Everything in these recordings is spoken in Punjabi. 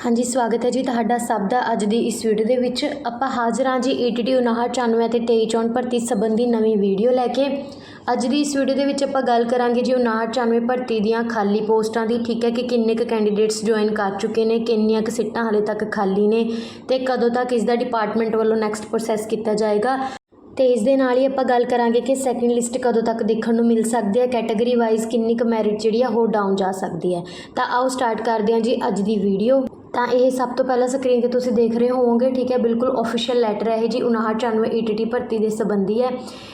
ਹਾਂਜੀ, ਸਵਾਗਤ ਹੈ ਜੀ ਤੁਹਾਡਾ ਸਭ ਦਾ ਅੱਜ ਦੀ ਇਸ ਵੀਡੀਓ ਦੇ ਵਿੱਚ। ਆਪਾਂ ਹਾਜ਼ਰ ਹਾਂ ਜੀ ਈਟੀਟੀ 5994 ਅਤੇ 2364 ਭਰਤੀ ਸੰਬੰਧੀ ਨਵੀਂ ਵੀਡੀਓ ਲੈ ਕੇ। ਅੱਜ ਦੀ ਇਸ ਵੀਡੀਓ ਦੇ ਵਿੱਚ ਆਪਾਂ ਗੱਲ ਕਰਾਂਗੇ ਜੀ 5994 ਭਰਤੀ ਦੀਆਂ ਖਾਲੀ ਪੋਸਟਾਂ ਦੀ। ਠੀਕ ਹੈ ਕਿ ਕਿੰਨੇ ਕੁ ਕੈਂਡੀਡੇਟਸ ਜੁਆਇਨ ਕਰ ਚੁੱਕੇ ਨੇ, ਕਿੰਨੀਆਂ ਕੁ ਸੀਟਾਂ ਹਾਲੇ ਤੱਕ ਖਾਲੀ ਨੇ ਤੇ ਕਦੋਂ ਤੱਕ ਇਸ ਦਾ ਡਿਪਾਰਟਮੈਂਟ ਵੱਲੋਂ ਨੈਕਸਟ ਪ੍ਰੋਸੈਸ ਕੀਤਾ ਜਾਏਗਾ। ਤੇ ਇਸ ਦੇ ਨਾਲ ਹੀ ਆਪਾਂ ਗੱਲ ਕਰਾਂਗੇ ਕਿ ਸੈਕਿੰਡ ਲਿਸਟ ਕਦੋਂ ਤੱਕ ਦੇਖਣ ਨੂੰ ਮਿਲ ਸਕਦੀ ਹੈ ਕੈਟਾਗਰੀ ਵਾਈਜ਼ ਕਿੰਨੀ ਕੁ ਮੈਰਿਟ ਜਿਹੜੀ ਆ ਉਹ ਡਾਊਨ ਜਾ ਸਕਦੀ ਹੈ। ਤਾਂ ਆਓ ਸਟਾਰਟ ਕਰਦੇ ਹਾਂ ਜੀ ਅੱਜ ਦੀ ਵੀਡੀਓ ਤਾਂ ਇਹ ਸਭ ਤੋਂ ਪਹਿਲਾਂ ਸਕਰੀਨ ਤੇ ਤੁਸੀਂ ਦੇਖ ਰਹੇ ਹੋਵੋਗੇ, ਠੀਕ ਹੈ, ਬਿਲਕੁਲ ਆਫੀਸ਼ੀਅਲ ਲੈਟਰ ਹੈ ਇਹ ਜੀ 5994 ਈਟੀਟੀ ਭਰਤੀ ਦੇ ਸੰਬੰਧੀ ਹੈ।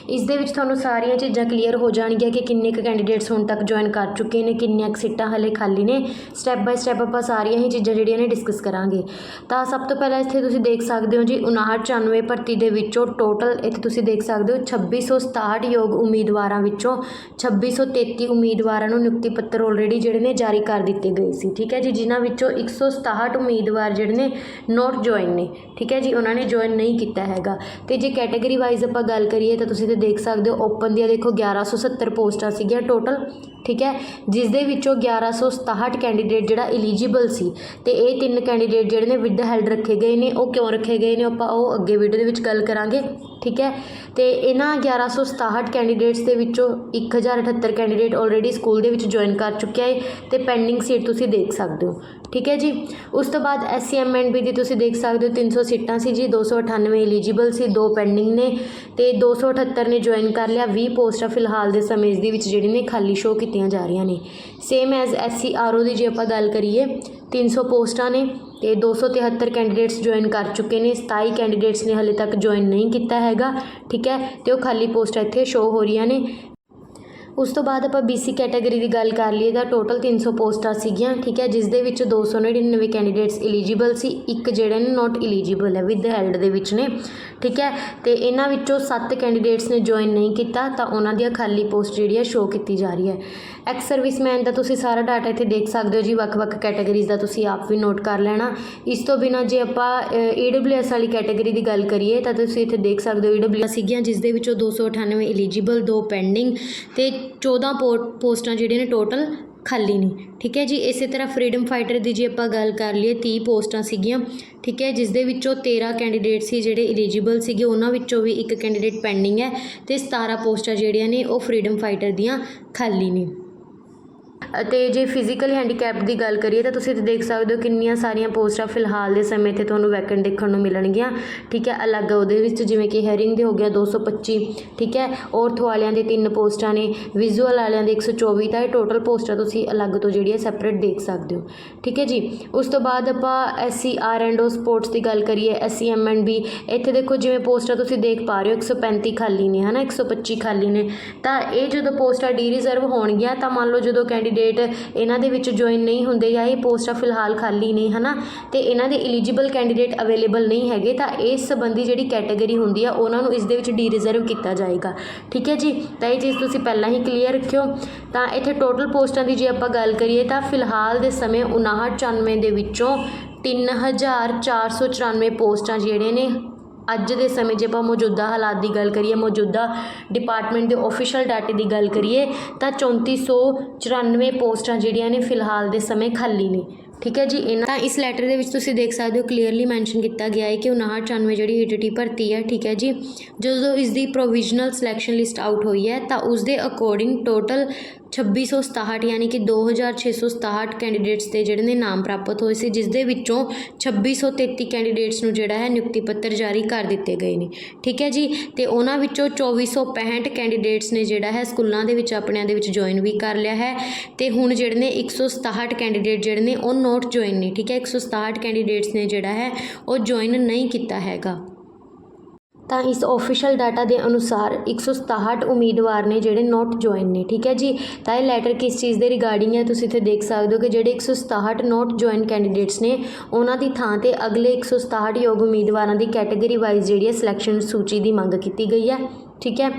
ਇਸ ਦੇ ਵਿੱਚ ਤੁਹਾਨੂੰ ਸਾਰੀਆਂ ਚੀਜ਼ਾਂ ਕਲੀਅਰ ਹੋ ਜਾਣਗੀਆਂ ਕਿ ਕਿੰਨੇ ਕੁ ਕੈਂਡੀਡੇਟਸ ਹੁਣ ਤੱਕ ਜੁਆਇਨ ਕਰ ਚੁੱਕੇ ਨੇ, ਕਿੰਨੀਆਂ ਕੁ ਸੀਟਾਂ ਹਲੇ ਖਾਲੀ ਨੇ। ਸਟੈਪ ਬਾਈ ਸਟੈਪ ਆਪਾਂ ਸਾਰੀਆਂ ਹੀ ਚੀਜ਼ਾਂ ਜਿਹੜੀਆਂ ਨੇ ਡਿਸਕਸ ਕਰਾਂਗੇ। ਤਾਂ ਸਭ ਤੋਂ ਪਹਿਲਾਂ ਇੱਥੇ ਤੁਸੀਂ ਦੇਖ ਸਕਦੇ ਹੋ ਜੀ 5994 ਭਰਤੀ ਦੇ ਵਿੱਚੋਂ ਟੋਟਲ ਇੱਥੇ ਤੁਸੀਂ ਦੇਖ ਸਕਦੇ ਹੋ 2667 ਯੋਗ ਉਮੀਦਵਾਰਾਂ ਵਿੱਚੋਂ 2633 ਉਮੀਦਵਾਰਾਂ ਨੂੰ ਨਿਯੁਕਤੀ ਪੱਤਰ ਆਲਰੇਡੀ ਜਿਹੜੇ ਨੇ ਜਾਰੀ ਕਰ ਦਿੱਤੇ ਗਏ ਸੀ, ਠੀਕ ਹੈ ਜੀ, ਜਿਨ੍ਹਾਂ ਵਿੱਚੋਂ 167 ਉਮੀਦਵਾਰ ਜਿਹੜੇ ਨੇ ਨੋਟ ਜੁਆਇਨ ਨੇ, ਠੀਕ ਹੈ ਜੀ? ਉਹਨਾਂ ਨੇ ਜੁਆਇਨ ਨਹੀਂ ਕੀਤਾ ਹੈਗਾ। ਤੇ ਜੇ ਕੈਟਾਗਰੀ ਵਾਈਜ਼ ਆਪਾਂ ਗੱਲ ਕਰੀਏ ਤਾਂ ਤੁਸੀਂ ਤੇ ਦੇਖ ਸਕਦੇ ਹੋ ਓਪਨ ਦੀਆਂ ਦੇਖੋ 1170 ਪੋਸਟਾਂ ਸੀਗੀਆਂ ਟੋਟਲ ਠੀਕ ਹੈ? ਜਿਸ ਦੇ ਵਿੱਚੋਂ 1167 ਕੈਂਡੀਡੇਟ ਜਿਹੜਾ ਐਲੀਜੀਬਲ ਸੀ ਤੇ ਇਹ ਤਿੰਨ ਕੈਂਡੀਡੇਟ ਜਿਹੜੇ ਨੇ ਵਿਦ ਹੈਲਡ ਰੱਖੇ ਗਏ ਨੇ, ਉਹ ਕਿਉਂ ਰੱਖੇ ਗਏ ਨੇ? ਆਪਾਂ ਉਹ ਅੱਗੇ ਵੀਡੀਓ ਦੇ ਵਿੱਚ ਗੱਲ ਕਰਾਂਗੇ। ਠੀਕ ਹੈ? ਤੇ ਇਹਨਾਂ 1167 ਕੈਂਡੀਡੇਟਸ ਦੇ ਵਿੱਚੋਂ 1078 ਕੈਂਡੀਡੇਟ ਆਲਰੇਡੀ ਸਕੂਲ ਦੇ ਵਿੱਚ ਜੁਆਇਨ ਕਰ ਚੁੱਕਿਆ ਹੈ ਤੇ ਪੈਂਡਿੰਗ ਸੀਟ ਤੁਸੀਂ ਦੇਖ ਸਕਦੇ ਹੋ। ਠੀਕ ਹੈ ਜੀ? ਉਸ ਤੋਂ ਬਾਅਦ ਐਸਸੀਐਮਐਨਬੀ ਦੀ ਤੁਸੀਂ ਦੇਖ ਸਕਦੇ ਹੋ 300 ਸੀਟਾਂ ਸੀ ਜੀ 298 ਐਲੀਜੀਬਲ ਸੀ, ਦੋ ਪੈਂਡਿੰਗ ਨੇ ਤੇ 278 ਨੇ ਜੁਆਇਨ ਕਰ ਲਿਆ। 20 ਪੋਸਟਾਂ ਫਿਲਹਾਲ ਦੇ ਸਮੇਂ ਦੇ ਵਿੱਚ ਜਿਹੜੀ ਨੇ ਖਾਲੀ ਸ਼ੋ ਕੀਤੀਆਂ ਜਾ ਰਹੀਆਂ ਨੇ। ਸੇਮ ਐਜ਼ ਐਸਸੀਆਰਓ ਦੀ ਜੇ ਆਪਾਂ ਗੱਲ ਕਰੀਏ 300 ਪੋਸਟਾਂ ਨੇ ਤੇ 273 ਕੈਂਡੀਡੇਟਸ ਜੁਆਇਨ ਕਰ ਚੁੱਕੇ ਨੇ 27 ਕੈਂਡੀਡੇਟਸ ਨੇ ਹਲੇ ਤੱਕ ਜੁਆਇਨ ਨਹੀਂ ਕੀਤਾ ਹੈਗਾ, ਠੀਕ ਹੈ? ਤੇ ਉਹ ਖਾਲੀ ਪੋਸਟਾਂ ਇੱਥੇ ਸ਼ੋ ਹੋ ਰਹੀਆਂ ਨੇ। ਉਸ ਤੋਂ ਬਾਅਦ ਆਪਾਂ BC ਕੈਟਾਗਰੀ ਦੀ ਗੱਲ ਕਰ ਲਈਏ ਤਾਂ ਟੋਟਲ 300 ਪੋਸਟਾਂ ਸੀਗੀਆਂ, ਠੀਕ ਹੈ ਜਿਸ ਦੇ ਵਿੱਚ 299 ਕੈਂਡੀਡੇਟਸ ਐਲੀਜੀਬਲ ਸੀ, ਇੱਕ ਜਿਹੜੇ ਨੇ ਨਾਟ ਐਲੀਜੀਬਲ ਹੈ ਵਿਦ ਹੈਲਡ ਦੇ ਵਿੱਚ ਨੇ, ਠੀਕ ਹੈ, ਤੇ ਇਹਨਾਂ ਵਿੱਚੋਂ 7 ਕੈਂਡੀਡੇਟਸ ਨੇ ਜੁਆਇਨ ਨਹੀਂ ਕੀਤਾ ਤਾਂ ਉਹਨਾਂ ਦੀਆਂ ਖਾਲੀ ਪੋਸਟ ਜਿਹੜੀ ਹੈ ਸ਼ੋਅ ਕੀਤੀ ਜਾ ਰਹੀ ਹੈ। ਐਕਸ ਸਰਵਿਸਮੈਨ ਦਾ ਤੁਸੀਂ ਸਾਰਾ ਡਾਟਾ ਇੱਥੇ ਦੇਖ ਸਕਦੇ ਹੋ ਜੀ, ਵੱਖ-ਵੱਖ ਕੈਟਾਗਰੀਜ਼ ਦਾ ਤੁਸੀਂ ਆਪ ਵੀ ਨੋਟ ਕਰ ਲੈਣਾ। ਇਸ ਤੋਂ ਬਿਨਾ ਜੇ ਆਪਾਂ ਈਡਬਲਯੂਐਸ ਵਾਲੀ ਕੈਟਾਗਰੀ ਦੀ ਗੱਲ ਕਰੀਏ ਤਾਂ ਤੁਸੀਂ ਇੱਥੇ ਦੇਖ ਸਕਦੇ ਹੋ ਈਡਬਲਯੂਐਸ ਸੀਗੀਆਂ ਜਿਸ ਦੇ ਵਿੱਚੋਂ 298 ਐਲੀਜੀਬਲ ਦੋ ਪੈਂਡਿੰਗ ਤੇ 14 ਪੋਸਟਾਂ ਜਿਹੜੀਆਂ ਨੇ ਟੋਟਲ ਖਾਲੀ ਨੇ। ਠੀਕ ਹੈ ਜੀ, ਇਸੇ ਤਰ੍ਹਾਂ ਫਰੀਡਮ ਫਾਈਟਰ ਦੀ ਜੇ ਆਪਾਂ ਗੱਲ ਕਰ ਲਈਏ, ਤੀਹ ਪੋਸਟਾਂ ਸੀਗੀਆਂ। ਠੀਕ ਹੈ ਜਿਸ ਦੇ ਵਿੱਚੋਂ 13 ਕੈਂਡੀਡੇਟ ਸੀ ਜਿਹੜੇ ਇਲੀਜੀਬਲ ਸੀਗੇ, ਉਹਨਾਂ ਵਿੱਚੋਂ ਵੀ ਇੱਕ ਕੈਂਡੀਡੇਟ ਪੈਂਡਿੰਗ ਹੈ ਅਤੇ 17 ਪੋਸਟਾਂ ਜਿਹੜੀਆਂ ਨੇ ਉਹ ਫਰੀਡਮ ਫਾਈਟਰ ਦੀਆਂ ਖਾਲੀ ਨੇ। ਅਤੇ ਜੇ ਫਿਜ਼ੀਕਲ ਹੈਂਡੀਕੈਪ ਦੀ ਗੱਲ ਕਰੀਏ ਤਾਂ ਤੁਸੀਂ ਇੱਥੇ ਦੇਖ ਸਕਦੇ ਹੋ ਕਿੰਨੀਆਂ ਸਾਰੀਆਂ ਪੋਸਟਾਂ ਫਿਲਹਾਲ ਦੇ ਸਮੇਂ ਤੇ ਤੁਹਾਨੂੰ ਵੈਕੈਂਟ ਦੇਖਣ ਨੂੰ ਮਿਲਣਗੀਆਂ। ਠੀਕ ਹੈ, ਅਲੱਗ ਉਹਦੇ ਵਿੱਚ ਜਿਵੇਂ ਕਿ ਹੈਰਿੰਗ ਦੇ ਹੋ ਗਿਆ 225 ਠੀਕ ਹੈ ਔਰਥੋ ਵਾਲਿਆਂ ਦੇ ਤਿੰਨ ਪੋਸਟਾਂ ਨੇ ਵਿਜ਼ੂਅਲ ਵਾਲਿਆਂ ਦੇ 124 ਤਾਂ ਇਹ ਟੋਟਲ ਪੋਸਟਾਂ ਤੁਸੀਂ ਅਲੱਗ ਤੋਂ ਜਿਹੜੀ ਹੈ ਸੈਪਰੇਟ ਦੇਖ ਸਕਦੇ ਹੋ। ਠੀਕ ਹੈ ਜੀ, ਉਸ ਤੋਂ ਬਾਅਦ ਆਪਾਂ SC R and O sports ਦੀ ਗੱਲ ਕਰੀਏ ਐਸਸੀ ਐਮ ਐਂਡ ਬੀ ਇੱਥੇ ਦੇਖੋ ਜਿਵੇਂ ਪੋਸਟਾਂ ਤੁਸੀਂ ਦੇਖ ਪਾ ਰਹੇ ਹੋ 135 ਖਾਲੀ ਨੇ, ਹਨਾ 125 ਖਾਲੀ ਨੇ, ਤਾਂ ਇਹ ਜਦੋਂ ਪੋਸਟਾਂ ਡੀ ਰਿਜ਼ਰਵ ਹੋਣਗੀਆਂ, ਤਾਂ ਮੰਨ ਲਓ ਜਦੋਂ ਕੈਂਡੀਡੇਟ ਇਹਨਾਂ ਦੇ ਵਿੱਚ ਜੁਆਇਨ ਨਹੀਂ ਹੁੰਦੇ ਜਾਂ ਇਹ ਪੋਸਟਾਂ ਫਿਲਹਾਲ ਖਾਲੀ ਨੇ, ਹਨਾ? ਤੇ ਇਹਨਾਂ ਦੇ ਐਲੀਜੀਬਲ ਕੈਂਡੀਡੇਟ ਅਵੇਲੇਬਲ ਨਹੀਂ ਹੈਗੇ, ਤਾਂ ਇਸ ਸੰਬੰਧੀ ਜਿਹੜੀ ਕੈਟਾਗਰੀ ਹੁੰਦੀ ਆ, ਉਹਨਾਂ ਨੂੰ ਇਸ ਦੇ ਵਿੱਚ ਡੀ ਰਿਜ਼ਰਵ ਕੀਤਾ ਜਾਏਗਾ। ਠੀਕ ਹੈ ਜੀ? ਤਾਂ ਇਹ ਚੀਜ਼ ਤੁਸੀਂ ਪਹਿਲਾਂ ਹੀ ਕਲੀਅਰ ਰੱਖਿਓ। ਤਾਂ ਇੱਥੇ ਟੋਟਲ ਪੋਸਟਾਂ ਦੀ ਜੇ ਆਪਾਂ ਗੱਲ ਕਰੀਏ, ਤਾਂ ਫਿਲਹਾਲ ਦੇ ਸਮੇਂ 5994 ਦੇ ਵਿੱਚੋਂ 3494 ਪੋਸਟਾਂ ਜਿਹੜੇ ਨੇ ਅੱਜ ਦੇ ਸਮੇਂ ਜੇ ਆਪਾਂ ਮੌਜੂਦਾ ਹਾਲਾਤ ਦੀ ਗੱਲ ਕਰੀਏ, ਮੌਜੂਦਾ ਡਿਪਾਰਟਮੈਂਟ ਦੇ ਆਫੀਸ਼ੀਅਲ ਡਾਟੇ ਦੀ ਗੱਲ ਕਰੀਏ, ਤਾਂ 3494 ਪੋਸਟਾਂ ਜਿਹੜੀਆਂ ਨੇ ਫਿਲਹਾਲ ਦੇ ਸਮੇਂ ਖਾਲੀ ਨੇ। ਠੀਕ ਹੈ ਜੀ? ਇਹਨਾਂ ਤਾਂ ਇਸ ਲੈਟਰ ਦੇ ਵਿੱਚ ਤੁਸੀਂ ਦੇਖ ਸਕਦੇ ਹੋ ਕਲੀਅਰਲੀ ਮੈਂਸ਼ਨ ਕੀਤਾ ਗਿਆ ਹੈ ਕਿ 5994 ਜਿਹੜੀ ਈਟੀਟੀ ਭਰਤੀ ਹੈ, ਠੀਕ ਹੈ ਜੀ? ਜਦੋਂ ਇਸ ਦੀ ਪ੍ਰੋਵੀਜ਼ਨਲ ਸਿਲੈਕਸ਼ਨ ਲਿਸਟ ਆਊਟ ਹੋਈ ਹੈ, ਤਾਂ ਉਸ ਦੇ ਅਕੋਰਡਿੰਗ ਟੋਟਲ 2667 ਯਾਨੀ ਕਿ 2667 ਕੈਂਡੀਡੇਟਸ ਦੇ ਜਿਹੜੇ ਨੇ ਨਾਮ ਪ੍ਰਾਪਤ ਹੋਏ ਸੀ ਜਿਸ ਦੇ ਵਿੱਚੋਂ 2633 ਕੈਂਡੀਡੇਟਸ ਨੂੰ ਜਿਹੜਾ ਹੈ ਨਿਯੁਕਤੀ ਪੱਤਰ ਜਾਰੀ ਕਰ ਦਿੱਤੇ ਗਏ ਨੇ। ਠੀਕ ਹੈ ਜੀ? ਤੇ ਉਹਨਾਂ ਵਿੱਚੋਂ 2465 ਕੈਂਡੀਡੇਟਸ ਨੇ ਜਿਹੜਾ ਹੈ ਸਕੂਲਾਂ ਦੇ ਵਿੱਚ, ਆਪਣਿਆਂ ਦੇ ਵਿੱਚ ਜੁਆਇਨ ਵੀ ਕਰ ਲਿਆ ਹੈ। ਤੇ ਹੁਣ ਜਿਹੜੇ ਨੇ 167 ਕੈਂਡੀਡੇਟ ਜਿਹੜੇ ਨੇ ਉਹ ਨੋਟ ਜੁਆਇਨ ਨੇ। ਠੀਕ ਹੈ? 167 ਕੈਂਡੀਡੇਟਸ ਨੇ ਜਿਹੜਾ ਹੈ ਉਹ ਜੁਆਇਨ ਨਹੀਂ ਕੀਤਾ ਹੈਗਾ। ਤਾਂ ਇਸ ਆਫੀਸ਼ੀਅਲ ਡਾਟਾ ਦੇ ਅਨੁਸਾਰ 167 ਉਮੀਦਵਾਰ ਨੇ ਜਿਹੜੇ ਨੋਟ ਜੁਆਇਨ ਨੇ, ਠੀਕ ਹੈ ਜੀ? ਤਾਂ ਇਹ ਲੈਟਰ ਕਿਸ ਚੀਜ਼ ਦੇ ਰਿਗਾਰਡਿੰਗ ਹੈ? ਤੁਸੀਂ ਇੱਥੇ ਦੇਖ ਸਕਦੇ ਹੋ ਕਿ ਜਿਹੜੇ 167 ਨੋਟ ਜੁਆਇਨ ਕੈਂਡੀਡੇਟਸ ਨੇ, ਉਹਨਾਂ ਦੀ ਥਾਂ ਤੇ ਅਗਲੇ 167 ਯੋਗ ਉਮੀਦਵਾਰਾਂ ਦੀ ਕੈਟਾਗਰੀ ਵਾਈਜ਼ ਜਿਹੜੀ ਹੈ ਸਿਲੈਕਸ਼ਨ ਸੂਚੀ ਦੀ ਮੰਗ ਕੀਤੀ ਗਈ ਹੈ, ਠੀਕ ਹੈ?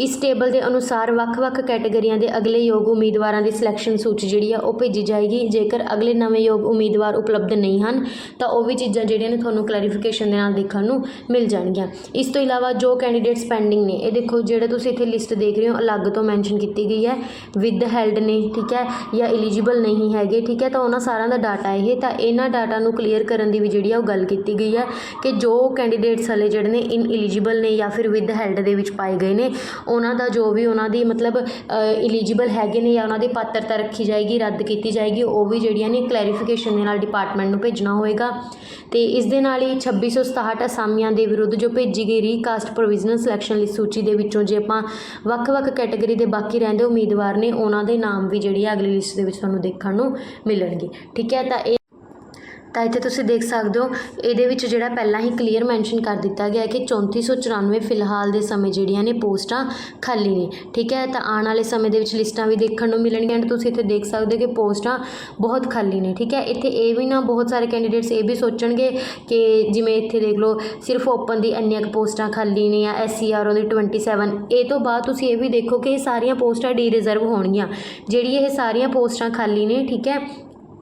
ਇਸ ਟੇਬਲ ਦੇ ਅਨੁਸਾਰ ਵੱਖ-ਵੱਖ ਕੈਟਾਗਰੀਆਂ ਦੇ ਅਗਲੇ ਯੋਗ ਉਮੀਦਵਾਰਾਂ ਦੀ ਸਿਲੈਕਸ਼ਨ ਸੂਚੀ ਜਿਹੜੀ ਆ, ਉਹ ਭੇਜੀ ਜਾਏਗੀ। ਜੇਕਰ ਅਗਲੇ ਨਵੇਂ ਯੋਗ ਉਮੀਦਵਾਰ ਉਪਲਬਧ ਨਹੀਂ ਹਨ, ਤਾਂ ਉਹ ਵੀ ਚੀਜ਼ਾਂ ਜਿਹੜੀਆਂ ਨੇ ਤੁਹਾਨੂੰ ਕਲੈਰੀਫਿਕੇਸ਼ਨ ਦੇ ਨਾਲ ਦੇਖਣ ਨੂੰ ਮਿਲ ਜਾਣਗੀਆਂ। ਇਸ ਤੋਂ ਇਲਾਵਾ ਜੋ ਕੈਂਡੀਡੇਟਸ ਪੈਂਡਿੰਗ ਨੇ, ਇਹ ਦੇਖੋ ਜਿਹੜੇ ਤੁਸੀਂ ਇੱਥੇ ਲਿਸਟ ਦੇਖ ਰਹੇ ਹੋ, ਅਲੱਗ ਤੋਂ ਮੈਂਸ਼ਨ ਕੀਤੀ ਗਈ ਹੈ। ਵਿਦ ਹੈਲਡ ਨੇ, ਠੀਕ ਹੈ, ਜਾਂ ਐਲੀਜੀਬਲ ਨਹੀਂ ਹੈਗੇ, ਠੀਕ ਹੈ, ਤਾਂ ਉਹਨਾਂ ਸਾਰਿਆਂ ਦਾ ਡਾਟਾ ਇਹ, ਤਾਂ ਇਹਨਾਂ ਡਾਟਾ ਨੂੰ ਕਲੀਅਰ ਕਰਨ ਦੀ ਵੀ ਜਿਹੜੀ ਆ, ਉਹ ਗੱਲ ਕੀਤੀ ਗਈ ਹੈ ਕਿ ਜੋ ਕੈਂਡੀਡੇਟਸ ਹਲੇ ਜਿਹੜੇ ਨੇ ਇਨ ਐਲੀਜੀਬਲ ਨੇ ਜਾਂ ਫਿਰ ਵਿਦ ਹੈਲਡ ਦੇ ਵਿੱਚ ਪਾਏ ਗਏ ਨੇ ਉਹਨਾਂ ਦਾ ਜੋ ਵੀ ਉਹਨਾਂ ਦੀ ਮਤਲਬ ਇਲੀਜੀਬਲ ਹੈਗੇ ਨੇ ਜਾਂ ਉਹਨਾਂ ਦੀ ਪਾਤਰਤਾ ਰੱਖੀ ਜਾਏਗੀ, ਰੱਦ ਕੀਤੀ ਜਾਏਗੀ, ਉਹ ਵੀ ਜਿਹੜੀਆਂ ਨੇ ਕਲੈਰੀਫਿਕੇਸ਼ਨ ਦੇ ਨਾਲ ਡਿਪਾਰਟਮੈਂਟ ਨੂੰ ਭੇਜਣਾ ਹੋਏਗਾ। ਅਤੇ ਇਸ ਦੇ ਨਾਲ ਹੀ 2667 ਅਸਾਮੀਆਂ ਦੇ ਵਿਰੁੱਧ ਜੋ ਭੇਜੀ ਗਈ ਰੀਕਾਸਟ ਪ੍ਰੋਵੀਜ਼ਨਲ ਸਿਲੈਕਸ਼ਨ ਲਿਸਟ ਸੂਚੀ ਦੇ ਵਿੱਚੋਂ, ਜੇ ਆਪਾਂ ਵੱਖ-ਵੱਖ ਕੈਟਾਗਰੀ ਦੇ ਬਾਕੀ ਰਹਿੰਦੇ ਉਮੀਦਵਾਰ ਨੇ, ਉਹਨਾਂ ਦੇ ਨਾਮ ਵੀ ਜਿਹੜੀ ਹੈ ਅਗਲੀ ਲਿਸਟ ਦੇ ਵਿੱਚ ਤੁਹਾਨੂੰ ਦੇਖਣ ਨੂੰ ਮਿਲਣਗੇ। ਠੀਕ ਹੈ, ਤਾਂ ਇਹ ਤਾਂ ਇੱਥੇ ਤੁਸੀਂ ਦੇਖ ਸਕਦੇ ਹੋ, ਇਹਦੇ ਵਿੱਚ ਜਿਹੜਾ ਪਹਿਲਾਂ ਹੀ ਕਲੀਅਰ ਮੈਂਸ਼ਨ ਕਰ ਦਿੱਤਾ ਗਿਆ ਹੈ ਕਿ 3494 ਫਿਲਹਾਲ ਦੇ ਸਮੇਂ ਜਿਹੜੀਆਂ ਨੇ ਪੋਸਟਾਂ ਖਾਲੀ ਨੇ, ਠੀਕ ਹੈ? ਤਾਂ ਆਉਣ ਵਾਲੇ ਸਮੇਂ ਦੇ ਵਿੱਚ ਲਿਸਟਾਂ ਵੀ ਦੇਖਣ ਨੂੰ ਮਿਲਣਗੀਆਂ ਐਂਡ ਤੁਸੀਂ ਇੱਥੇ ਦੇਖ ਸਕਦੇ ਹੋ ਕਿ ਪੋਸਟਾਂ ਬਹੁਤ ਖਾਲੀ ਨੇ, ਠੀਕ ਹੈ? ਇੱਥੇ ਇਹ ਵੀ ਨਾ ਬਹੁਤ ਸਾਰੇ ਕੈਂਡੀਡੇਟਸ ਇਹ ਵੀ ਸੋਚਣਗੇ ਕਿ ਜਿਵੇਂ ਇੱਥੇ ਦੇਖ ਲਓ, ਸਿਰਫ ਓਪਨ ਦੀ ਇੰਨੀਆਂ ਕੁ ਪੋਸਟਾਂ ਖਾਲੀ ਨੇ ਜਾਂ ਐਸ ਸੀ ਆਰ ਦੀ 27 ਇਹ ਤੋਂ ਬਾਅਦ ਤੁਸੀਂ ਇਹ ਵੀ ਦੇਖੋ ਕਿ ਇਹ ਸਾਰੀਆਂ ਪੋਸਟਾਂ ਡੀ ਰਿਜ਼ਰਵ ਹੋਣਗੀਆਂ, ਜਿਹੜੀ ਇਹ ਸਾਰੀਆਂ ਪੋਸਟਾਂ ਖਾਲੀ ਨੇ, ਠੀਕ ਹੈ?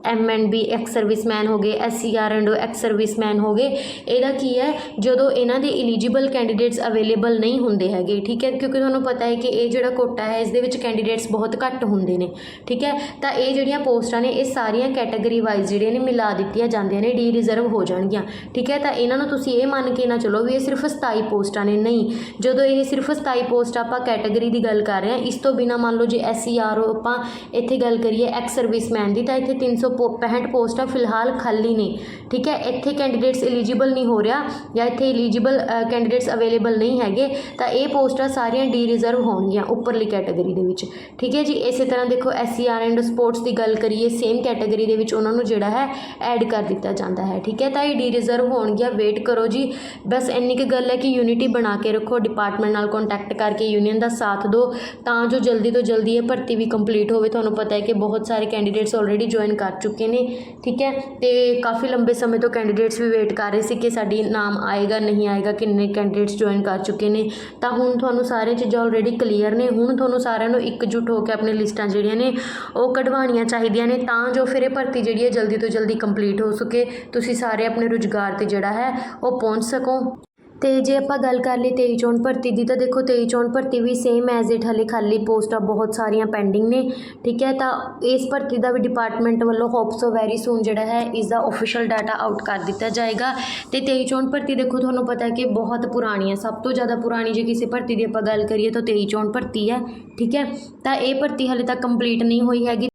M and B ex servicemen ਹੋ ਗਏ S C R and ex servicemen ਹੋ ਗਏ। ਇਹਦਾ ਕੀ ਹੈ? ਜਦੋਂ ਇਹਨਾਂ ਦੇ ਐਲੀਜੀਬਲ ਕੈਂਡੀਡੇਟਸ ਅਵੇਲੇਬਲ ਨਹੀਂ ਹੁੰਦੇ ਹੈਗੇ, ਠੀਕ ਹੈ? ਕਿਉਂਕਿ ਤੁਹਾਨੂੰ ਪਤਾ ਹੈ ਕਿ ਇਹ ਜਿਹੜਾ ਕੋਟਾ ਹੈ, ਇਸ ਦੇ ਵਿੱਚ ਕੈਂਡੀਡੇਟਸ ਬਹੁਤ ਘੱਟ ਹੁੰਦੇ ਨੇ, ਠੀਕ ਹੈ? ਤਾਂ ਇਹ ਜਿਹੜੀਆਂ ਪੋਸਟਾਂ ਨੇ, ਇਹ ਸਾਰੀਆਂ ਕੈਟਾਗਰੀ ਵਾਈਜ਼ ਜਿਹੜੀਆਂ ਨੇ, ਮਿਲਾ ਦਿੱਤੀਆਂ ਜਾਂਦੀਆਂ ਨੇ ਡੀ ਰਿਜ਼ਰਵ ਹੋ ਜਾਣਗੀਆਂ, ਠੀਕ ਹੈ? ਤਾਂ ਇਹਨਾਂ ਨੂੰ ਤੁਸੀਂ ਇਹ ਮੰਨ ਕੇ ਨਾ ਚਲੋ ਵੀ ਇਹ ਸਿਰਫ 27 ਪੋਸਟਾਂ ਨੇ, ਨਹੀਂ। ਜਦੋਂ ਇਹ ਸਿਰਫ 27 ਪੋਸਟ ਆਪਾਂ ਕੈਟਾਗਰੀ ਦੀ ਗੱਲ ਕਰ ਰਹੇ ਹਾਂ, ਇਸ ਤੋਂ ਬਿਨਾ ਮੰਨ ਲਓ J S C R O ਆਪਾਂ ਇੱਥੇ ਗੱਲ ਕਰੀਏ ਐਕਸ ਸਰਵਿਸਮੈਨ ਦੀ, ਤਾਂ ਇੱਥੇ 365 ਪੋਸਟਾਂ ਫਿਲਹਾਲ ਖਾਲੀ ਨੇ। ਠੀਕ ਹੈ, ਇੱਥੇ ਕੈਂਡੀਡੇਟਸ ਐਲੀਜੀਬਲ ਨਹੀਂ ਹੋ ਰਿਹਾ ਜਾਂ ਇੱਥੇ ਐਲੀਜੀਬਲ ਕੈਂਡੀਡੇਟਸ ਅਵੇਲੇਬਲ ਨਹੀਂ ਹੈਗੇ, ਤਾਂ ਇਹ ਪੋਸਟਾਂ ਸਾਰੀਆਂ ਡੀ ਰਿਜ਼ਰਵ ਹੋਣਗੀਆਂ ਉੱਪਰਲੀ ਕੈਟਾਗਰੀ ਦੇ ਵਿੱਚ। ਠੀਕ ਹੈ ਜੀ, ਇਸੇ ਤਰ੍ਹਾਂ ਦੇਖੋ S C R and sports ਦੀ ਗੱਲ ਕਰੀਏ ਸੇਮ ਕੈਟਾਗਰੀ ਦੇ ਵਿੱਚ ਉਹਨਾਂ ਨੂੰ ਜਿਹੜਾ ਹੈ ਐਡ ਕਰ ਦਿੱਤਾ ਜਾਂਦਾ ਹੈ। ਠੀਕ ਹੈ, ਤਾਂ ਇਹ ਡੀ ਰਿਜ਼ਰਵ ਹੋਣਗੀਆਂ ਵੇਟ ਕਰੋ ਜੀ। ਬਸ ਇੰਨੀ ਕੁ ਗੱਲ ਹੈ ਕਿ ਯੂਨਿਟੀ ਬਣਾ ਕੇ ਰੱਖੋ ਡਿਪਾਰਟਮੈਂਟ ਨਾਲ ਕੰਟੈਕਟ ਕਰਕੇ ਯੂਨੀਅਨ ਦਾ ਸਾਥ ਦਿਓ, ਤਾਂ ਜੋ ਜਲਦੀ ਤੋਂ ਜਲਦੀ ਇਹ ਭਰਤੀ ਵੀ ਕੰਪਲੀਟ ਹੋਵੇ। ਤੁਹਾਨੂੰ ਪਤਾ ਹੈ ਕਿ ਬਹੁਤ ਸਾਰੇ ਕੈਂਡੀਡੇਟਸ ਆਲਰੇਡੀ ਜੁਆਇਨ ਕਰ ਚੁੱਕੇ ਨੇ, ਠੀਕ ਹੈ? ਅਤੇ ਕਾਫੀ ਲੰਬੇ ਸਮੇਂ ਤੋਂ ਕੈਂਡੀਡੇਟਸ ਵੀ ਵੇਟ ਕਰ ਰਹੇ ਸੀ ਕਿ ਸਾਡੀ ਨਾਮ ਆਏਗਾ, ਨਹੀਂ ਆਏਗਾ, ਕਿੰਨੇ ਕੈਂਡੀਡੇਟਸ ਜੁਆਇਨ ਕਰ ਚੁੱਕੇ ਨੇ। ਤਾਂ ਹੁਣ ਤੁਹਾਨੂੰ ਸਾਰੀਆਂ ਚੀਜ਼ਾਂ ਆਲਰੇਡੀ ਕਲੀਅਰ ਨੇ। ਹੁਣ ਤੁਹਾਨੂੰ ਸਾਰਿਆਂ ਨੂੰ ਇਕਜੁੱਟ ਹੋ ਕੇ ਆਪਣੀ ਲਿਸਟਾਂ ਜਿਹੜੀਆਂ ਨੇ, ਉਹ ਕਢਵਾਉਣੀਆਂ ਚਾਹੀਦੀਆਂ ਨੇ, ਤਾਂ ਜੋ ਫਿਰ ਇਹ ਭਰਤੀ ਜਿਹੜੀ ਹੈ ਜਲਦੀ ਤੋਂ ਜਲਦੀ ਕੰਪਲੀਟ ਹੋ ਸਕੇ। ਤੁਸੀਂ ਸਾਰੇ ਆਪਣੇ ਰੁਜ਼ਗਾਰ ਤੇ ਜਿਹੜਾ ਹੈ, ਉਹ ਪਹੁੰਚ ਸਕੋ। ਅਤੇ ਜੇ ਆਪਾਂ ਗੱਲ ਕਰ ਲਈਏ ਤੇਈ ਚੋਣ ਭਰਤੀ ਦੀ, ਤਾਂ ਦੇਖੋ ਤੇਈ ਚੋਣ ਭਰਤੀ ਵੀ ਸੇਮ ਐਜ਼ ਇਟ ਹਾਲੇ ਖਾਲੀ ਪੋਸਟਾਂ ਬਹੁਤ ਸਾਰੀਆਂ ਪੈਂਡਿੰਗ ਨੇ, ਠੀਕ ਹੈ? ਤਾਂ ਇਸ ਭਰਤੀ ਦਾ ਵੀ ਡਿਪਾਰਟਮੈਂਟ ਵੱਲੋਂ ਹੋਪ ਵੈਰੀ ਸੂਨ ਜਿਹੜਾ ਹੈ ਇਸ ਦਾ ਆਫੀਸ਼ੀਅਲ ਡਾਟਾ ਆਊਟ ਕਰ ਦਿੱਤਾ ਜਾਏਗਾ। ਤੇ 23 ਚੋਣ ਭਰਤੀ ਦੇਖੋ, ਤੁਹਾਨੂੰ ਪਤਾ ਹੈ ਕਿ ਬਹੁਤ ਪੁਰਾਣੀ ਹੈ, ਸਭ ਤੋਂ ਜ਼ਿਆਦਾ ਪੁਰਾਣੀ ਜੇ ਕਿਸੇ ਭਰਤੀ ਦੀ ਆਪਾਂ ਗੱਲ ਕਰੀਏ ਤਾਂ ਤੇਈ ਚੋਣ ਭਰਤੀ ਹੈ, ਠੀਕ ਹੈ? ਤਾਂ ਇਹ ਭਰਤੀ ਹਾਲੇ ਤੱਕ ਕੰਪਲੀਟ ਨਹੀਂ ਹੋਈ ਹੈਗੀ।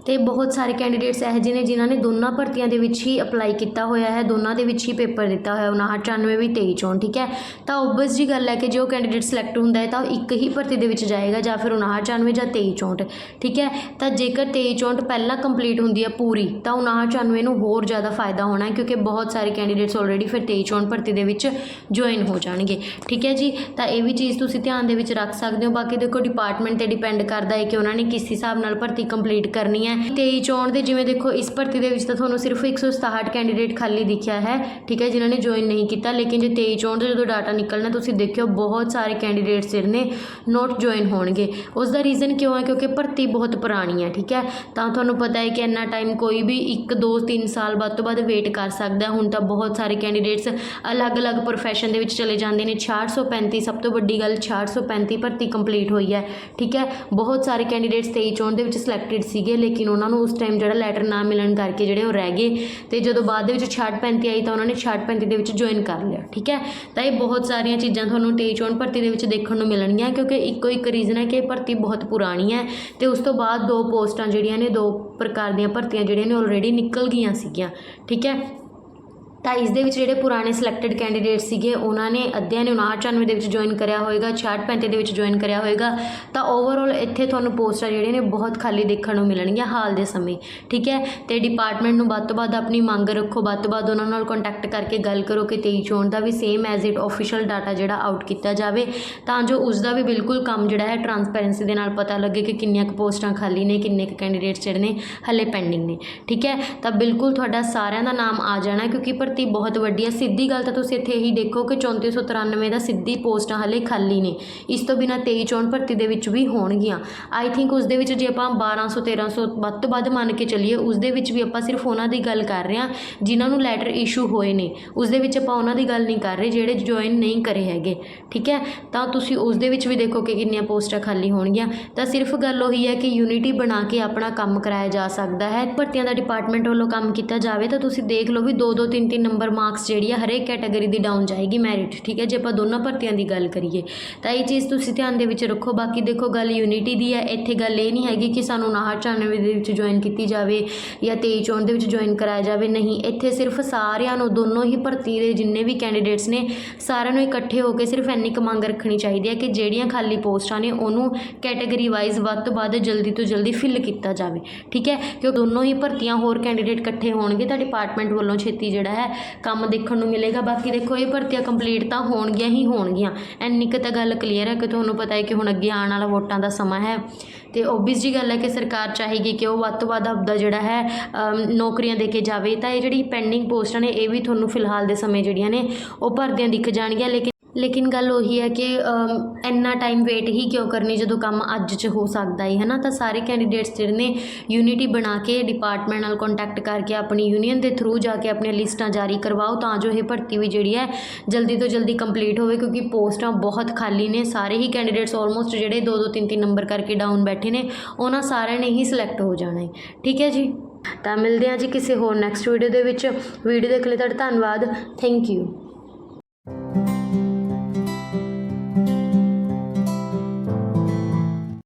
ਅਤੇ ਬਹੁਤ ਸਾਰੇ ਕੈਂਡੀਡੇਟਸ ਇਹੋ ਜਿਹੇ ਨੇ ਜਿਨ੍ਹਾਂ ਨੇ ਦੋਨਾਂ ਭਰਤੀਆਂ ਦੇ ਵਿੱਚ ਹੀ ਅਪਲਾਈ ਕੀਤਾ ਹੋਇਆ ਹੈ, ਦੋਨਾਂ ਦੇ ਵਿੱਚ ਹੀ ਪੇਪਰ ਦਿੱਤਾ ਹੋਇਆ 59 ਵੀ ਤੇਈ ਚੋਂ ਠੀਕ ਹੈ? ਤਾਂ ਓਬਵੀਅਸ ਜੀ ਗੱਲ ਹੈ ਕਿ ਜੇ ਉਹ ਕੈਂਡੀਡੇਟ ਸਿਲੈਕਟ ਹੁੰਦਾ ਹੈ ਤਾਂ ਉਹ ਇੱਕ ਹੀ ਭਰਤੀ ਦੇ ਵਿੱਚ ਜਾਏਗਾ ਜਾਂ ਫਿਰ 59 ਜਾਂ 23 ਚੋਂਟ ਠੀਕ ਹੈ? ਤਾਂ ਜੇਕਰ 23 ਚੋਂਟ ਪਹਿਲਾਂ ਕੰਪਲੀਟ ਹੁੰਦੀ ਹੈ ਪੂਰੀ, ਤਾਂ 59 ਨੂੰ ਹੋਰ ਜ਼ਿਆਦਾ ਫਾਇਦਾ ਹੋਣਾ ਹੈ ਕਿਉਂਕਿ ਬਹੁਤ ਸਾਰੇ ਕੈਂਡੀਡੇਟਸ ਆਲਰੇਡੀ ਫਿਰ 23 ਚੋਂਟ ਭਰਤੀ ਦੇ ਵਿੱਚ ਜੁਆਇਨ ਹੋ ਜਾਣਗੇ, ਠੀਕ ਹੈ ਜੀ? ਤਾਂ ਇਹ ਵੀ ਚੀਜ਼ ਤੁਸੀਂ ਧਿਆਨ ਦੇ ਵਿੱਚ ਰੱਖ ਸਕਦੇ ਹੋ, ਬਾਕੀ ਦੇਖੋ ਡਿਪਾਰਟਮੈਂਟ ਤੇ ਡਿਪੈਂਡ ਕਰਦਾ ਹੈ ਕਿ ਉਹਨਾਂ ਨੇ ਕਿਸ ਹਿਸਾਬ ਨਾਲ ਭਰਤੀ ਕੰਪਲੀਟ ਕਰਨੀ ਹੈ। 23 ਚੋਣ ਦੇ ਜਿਵੇਂ ਦੇਖੋ, ਇਸ ਭਰਤੀ ਦੇ ਵਿੱਚ ਤਾਂ ਤੁਹਾਨੂੰ ਸਿਰਫ 167 ਕੈਂਡੀਡੇਟ ਖਾਲੀ ਦਿਖਿਆ ਹੈ, ਠੀਕ ਹੈ, ਜਿਨ੍ਹਾਂ ਨੇ ਜੁਆਇਨ ਨਹੀਂ ਕੀਤਾ। ਲੇਕਿਨ ਜੇ 23 ਚੋਣ ਦਾ ਜਦੋਂ ਡਾਟਾ ਨਿਕਲਣਾ, ਤੁਸੀਂ ਦੇਖਿਓ ਬਹੁਤ ਸਾਰੇ ਕੈਂਡੀਡੇਟਸ ਜਿਹੜੇ ਨੇ ਨੋਟ ਜੁਆਇਨ ਹੋਣਗੇ। ਉਸ ਦਾ ਰੀਜ਼ਨ ਕਿਉਂ ਹੈ? ਕਿਉਂਕਿ ਭਰਤੀ ਬਹੁਤ ਪੁਰਾਣੀ ਹੈ, ਠੀਕ ਹੈ। ਤਾਂ ਤੁਹਾਨੂੰ ਪਤਾ ਹੈ ਕਿ ਇੰਨਾ ਟਾਈਮ ਕੋਈ ਵੀ 1 2 3 ਸਾਲ ਬਾਅਦ ਤੋਂ ਬਾਅਦ ਵੇਟ ਕਰ ਸਕਦਾ ਹੁਣ ਤਾਂ ਬਹੁਤ ਸਾਰੇ ਕੈਂਡੀਡੇਟਸ ਅਲੱਗ-ਅਲੱਗ ਪ੍ਰੋਫੈਸ਼ਨ ਦੇ ਵਿੱਚ ਚਲੇ ਜਾਂਦੇ ਨੇ। 635 ਸਭ ਤੋਂ ਵੱਡੀ ਗੱਲ 635 ਭਰਤੀ ਕੰਪਲੀਟ ਹੋਈ ਹੈ, ਠੀਕ ਹੈ। ਬਹੁਤ ਸਾਰੇ ਕੈਂਡੀਡੇਟਸ 23 ਚੋਣ ਦੇ ਵਿੱਚ ਸਿਲੈਕਟਡ ਸੀਗੇ, ਲੇਕਿਨ ਲੇਕਿਨ ਉਹਨਾਂ ਨੂੰ ਉਸ ਟਾਈਮ ਜਿਹੜਾ ਲੈਟਰ ਨਾ ਮਿਲਣ ਕਰਕੇ ਜਿਹੜੇ ਉਹ ਰਹਿ ਗਏ ਤੇ ਜਦੋਂ ਬਾਅਦ ਦੇ ਵਿੱਚ 635 ਆਈ ਤਾਂ ਉਹਨਾਂ ਨੇ 635 ਦੇ ਵਿੱਚ ਜੁਆਇਨ ਕਰ ਲਿਆ, ਠੀਕ ਹੈ? ਤਾਂ ਇਹ ਬਹੁਤ ਸਾਰੀਆਂ ਚੀਜ਼ਾਂ ਤੁਹਾਨੂੰ 23 ਚੋਣ ਭਰਤੀ ਦੇ ਵਿੱਚ ਦੇਖਣ ਨੂੰ ਮਿਲਣਗੀਆਂ ਕਿਉਂਕਿ ਇੱਕੋ ਇੱਕ ਰੀਜ਼ਨ ਹੈ ਕਿ ਇਹ ਭਰਤੀ ਬਹੁਤ ਪੁਰਾਣੀ ਹੈ ਤੇ ਉਸ ਤੋਂ ਬਾਅਦ ਦੋ ਪੋਸਟਾਂ ਜਿਹੜੀਆਂ ਨੇ, ਦੋ ਪ੍ਰਕਾਰ ਦੀਆਂ ਭਰਤੀਆਂ ਜਿਹੜੀਆਂ ਨੇ ਆਲਰੇਡੀ ਨਿਕਲ ਗਈਆਂ ਸੀਗੀਆਂ, ਠੀਕ ਹੈ? ਤਾਂ ਇਸ ਦੇ ਵਿੱਚ ਜਿਹੜੇ ਪੁਰਾਣੇ ਸਿਲੈਕਟਡ ਕੈਂਡੀਡੇਟ ਸੀਗੇ, ਉਹਨਾਂ ਨੇ ਅੱਧਿਆਂ ਨੇ 59 ਦੇ ਵਿੱਚ ਜੁਆਇਨ ਕਰਿਆ ਹੋਏਗਾ 65 ਦੇ ਵਿੱਚ ਜੁਆਇਨ ਕਰਿਆ ਹੋਏਗਾ। ਤਾਂ ਓਵਰਆਲ ਇੱਥੇ ਤੁਹਾਨੂੰ ਪੋਸਟਾਂ ਜਿਹੜੀਆਂ ਨੇ ਬਹੁਤ ਖਾਲੀ ਦੇਖਣ ਨੂੰ ਮਿਲਣਗੀਆਂ ਹਾਲ ਦੇ ਸਮੇਂ, ਠੀਕ ਹੈ? ਤੇ ਡਿਪਾਰਟਮੈਂਟ ਨੂੰ ਵੱਧ ਤੋਂ ਵੱਧ ਆਪਣੀ ਮੰਗ ਰੱਖੋ, ਵੱਧ ਤੋਂ ਵੱਧ ਉਹਨਾਂ ਨਾਲ ਕੰਟੈਕਟ ਕਰਕੇ ਗੱਲ ਕਰੋ ਕਿ 23 ਚੋਣ ਦਾ ਵੀ same as it official data ਜਿਹੜਾ ਆਊਟ ਕੀਤਾ ਜਾਵੇ। ਤਾਂ ਜੋ ਉਸ ਦਾ ਵੀ ਬਿਲਕੁਲ ਕੰਮ ਜਿਹੜਾ ਹੈ ਟਰਾਂਸਪੈਰੈਂਸੀ ਦੇ ਨਾਲ ਪਤਾ ਲੱਗੇ ਕਿ ਕਿੰਨੀਆਂ ਕੁ ਪੋਸਟਾਂ ਖਾਲੀ ਨੇ, ਕਿੰਨੇ ਕੁ ਕੈਂਡੀਡੇਟਸ ਜਿਹੜੇ ਨੇ ਹਲੇ ਪੈਂਡਿੰਗ ਨੇ, ਠੀਕ ਹੈ? ਤਾਂ ਬਿਲਕੁਲ ਤੁਹਾਡਾ ਸਾਰਿਆਂ ਦਾ ਨਾਮ ਆ ਜਾਣਾ, ਕਿਉਂਕਿ ਭਰਤੀ ਬਹੁਤ ਵੱਡੀ ਹੈ। ਸਿੱਧੀ ਗੱਲ ਤਾਂ ਤੁਸੀਂ ਇੱਥੇ ਇਹੀ ਦੇਖੋ ਕਿ 3493 ਦਾ ਸਿੱਧੀ ਪੋਸਟਾਂ ਹਲੇ ਖਾਲੀ ਨੇ। ਇਸ ਤੋਂ ਬਿਨਾਂ 23 ਚੋਣ ਭਰਤੀ ਦੇ ਵਿੱਚ ਵੀ ਹੋਣਗੀਆਂ। ਆਈ ਥਿੰਕ ਉਸ ਦੇ ਵਿੱਚ ਜੇ ਆਪਾਂ 1200 1300 ਵੱਧ ਤੋਂ ਵੱਧ ਮੰਨ ਕੇ ਚੱਲੀਏ, ਉਸ ਦੇ ਵਿੱਚ ਵੀ ਆਪਾਂ ਸਿਰਫ ਉਹਨਾਂ ਦੀ ਗੱਲ ਕਰ ਰਹੇ ਹਾਂ ਜਿਨ੍ਹਾਂ ਨੂੰ ਲੈਟਰ ਇਸ਼ੂ ਹੋਏ ਨੇ। ਉਸ ਦੇ ਵਿੱਚ ਆਪਾਂ ਉਹਨਾਂ ਦੀ ਗੱਲ ਨਹੀਂ ਕਰ ਰਹੇ ਜਿਹੜੇ ਜੁਆਇਨ ਨਹੀਂ ਕਰੇ ਹੈਗੇ। ਠੀਕ ਹੈ? ਤਾਂ ਤੁਸੀਂ ਉਸ ਦੇ ਵਿੱਚ ਵੀ ਦੇਖੋ ਕਿ ਕਿੰਨੀਆਂ ਪੋਸਟਾਂ ਖਾਲੀ ਹੋਣਗੀਆਂ। ਤਾਂ ਸਿਰਫ ਗੱਲ ਉਹੀ ਹੈ ਕਿ ਯੂਨਿਟੀ ਬਣਾ ਕੇ ਆਪਣਾ ਕੰਮ ਕਰਾਇਆ ਜਾ ਸਕਦਾ ਹੈ। ਭਰਤੀਆਂ ਦਾ ਡਿਪਾਰਟਮੈਂਟ ਵੱਲੋਂ ਕੰਮ ਕੀਤਾ ਜਾਵੇ ਤਾਂ ਤੁਸੀਂ ਦੇਖ ਲਓ ਵੀ 2 2 3 3 ਨੰਬਰ ਮਾਰਕਸ ਜਿਹੜੀ ਆ ਹਰੇਕ ਕੈਟਾਗਰੀ ਦੀ ਡਾਊਨ ਜਾਏਗੀ ਮੈਰਿਟ ਠੀਕ ਹੈ? ਜੇ ਆਪਾਂ ਦੋਨਾਂ ਭਰਤੀਆਂ ਦੀ ਗੱਲ ਕਰੀਏ, ਤਾਂ ਇਹ ਚੀਜ਼ ਤੁਸੀਂ ਧਿਆਨ ਦੇ ਵਿੱਚ ਰੱਖੋ। ਬਾਕੀ ਦੇਖੋ, ਗੱਲ ਯੂਨਿਟੀ ਦੀ ਹੈ। ਇੱਥੇ ਗੱਲ ਇਹ ਨਹੀਂ ਹੈਗੀ ਕਿ ਸਾਨੂੰ 99 ਦੇ ਵਿੱਚ ਜੁਆਇਨ ਕੀਤੀ ਜਾਵੇ ਜਾਂ 23 ਚੋਣ ਦੇ ਵਿੱਚ ਜੁਆਇਨ ਕਰਾਇਆ ਜਾਵੇ। ਨਹੀਂ, ਇੱਥੇ ਸਿਰਫ ਸਾਰਿਆਂ ਨੂੰ, ਦੋਨੋਂ ਹੀ ਭਰਤੀ ਦੇ ਜਿੰਨੇ ਵੀ ਕੈਂਡੀਡੇਟਸ ਨੇ, ਸਾਰਿਆਂ ਨੂੰ ਇਕੱਠੇ ਹੋ ਕੇ ਸਿਰਫ ਇੰਨੀ ਕੁ ਮੰਗ ਰੱਖਣੀ ਚਾਹੀਦੀ ਹੈ ਕਿ ਜਿਹੜੀਆਂ ਖਾਲੀ ਪੋਸਟਾਂ ਨੇ, ਉਹਨੂੰ ਕੈਟਾਗਰੀ ਵਾਈਜ਼ ਵੱਧ ਤੋਂ ਵੱਧ ਜਲਦੀ ਤੋਂ ਜਲਦੀ ਫਿਲ ਕੀਤਾ ਜਾਵੇ। ਠੀਕ ਹੈ? ਕਿਉਂਕਿ ਦੋਨੋਂ ਹੀ ਭਰਤੀਆਂ ਹੋਰ ਕੈਂਡੀਡੇਟ ਇਕੱਠੇ ਹੋਣਗੇ, ਤਾਂ ਡਿਪਾਰਟਮੈਂਟ ਵੱਲੋਂ ਛੇਤੀ ਜਿਹੜਾ ਹੈ ਕੰਮ ਦੇਖਣ ਨੂੰ ਮਿਲੇਗਾ। ਬਾਕੀ ਦੇਖੋ, ਇਹ ਭਰਤੀਆਂ ਕੰਪਲੀਟ ਤਾਂ ਹੋਣਗੀਆਂ ਹੀ ਹੋਣਗੀਆਂ। ਇੰਨੀ ਕੁ ਤਾਂ ਗੱਲ ਕਲੀਅਰ ਹੈ ਕਿ ਤੁਹਾਨੂੰ ਪਤਾ ਹੈ ਕਿ ਹੁਣ ਅੱਗੇ ਆਉਣ ਵਾਲਾ ਵੋਟਾਂ ਦਾ ਸਮਾਂ ਹੈ। ਤੇ ਓਬਵੀਅਸ ਜੀ ਗੱਲ ਹੈ ਕਿ ਸਰਕਾਰ ਚਾਹੇਗੀ ਕਿ ਉਹ ਵੱਧ ਤੋਂ ਵੱਧ ਆਪਦਾ ਜਿਹੜਾ ਹੈ ਨੌਕਰੀਆਂ ਦੇ ਕੇ ਜਾਵੇ। ਤਾਂ ਇਹ ਜਿਹੜੀ ਪੈਂਡਿੰਗ ਪੋਸਟਾਂ ਨੇ, ਇਹ ਵੀ ਤੁਹਾਨੂੰ ਫਿਲਹਾਲ ਦੇ ਸਮੇਂ ਜਿਹੜੀਆਂ ਨੇ, ਉਹ ਭਰਦਿਆਂ ਦਿਖ ਜਾਣਗੀਆਂ। ਲੇਕਿਨ ਲੇਕਿਨ ਗੱਲ ਉਹੀ ਹੈ ਕਿ ਇੰਨਾ ਟਾਈਮ ਵੇਟ ਹੀ ਕਿਉਂ ਕਰਨੀ ਜਦੋਂ ਕੰਮ ਅੱਜ 'ਚ ਹੋ ਸਕਦਾ ਹੈ ਨਾ ਤਾਂ ਸਾਰੇ ਕੈਂਡੀਡੇਟਸ ਜਿਹੜੇ ਨੇ ਯੂਨਿਟੀ ਬਣਾ ਕੇ ਡਿਪਾਰਟਮੈਂਟ ਨਾਲ ਕੰਟੈਕਟ ਕਰਕੇ ਆਪਣੀ ਯੂਨੀਅਨ ਦੇ ਥਰੂ ਜਾ ਕੇ ਆਪਣੀਆਂ ਲਿਸਟਾਂ ਜਾਰੀ ਕਰਵਾਓ, ਤਾਂ ਜੋ ਇਹ ਭਰਤੀ ਵੀ ਜਿਹੜੀ ਹੈ, ਜਲਦੀ ਤੋਂ ਜਲਦੀ ਕੰਪਲੀਟ ਹੋਵੇ, ਕਿਉਂਕਿ ਪੋਸਟਾਂ ਬਹੁਤ ਖਾਲੀ ਨੇ। ਸਾਰੇ ਹੀ ਕੈਂਡੀਡੇਟਸ ਆਲਮੋਸਟ ਜਿਹੜੇ 2 2 3 3 ਨੰਬਰ ਕਰਕੇ ਡਾਊਨ ਬੈਠੇ ਨੇ, ਉਹਨਾਂ ਸਾਰਿਆਂ ਨੇ ਹੀ ਸਿਲੈਕਟ ਹੋ ਜਾਣਾ ਹੈ ਠੀਕ ਹੈ ਜੀ? ਤਾਂ ਮਿਲਦੇ ਹਾਂ ਜੀ ਕਿਸੇ ਹੋਰ ਨੈਕਸਟ ਵੀਡੀਓ ਦੇ ਵਿੱਚ। ਵੀਡੀਓ ਦੇਖ ਲਈ ਤੁਹਾਡਾ ਧੰਨਵਾਦ। Thank you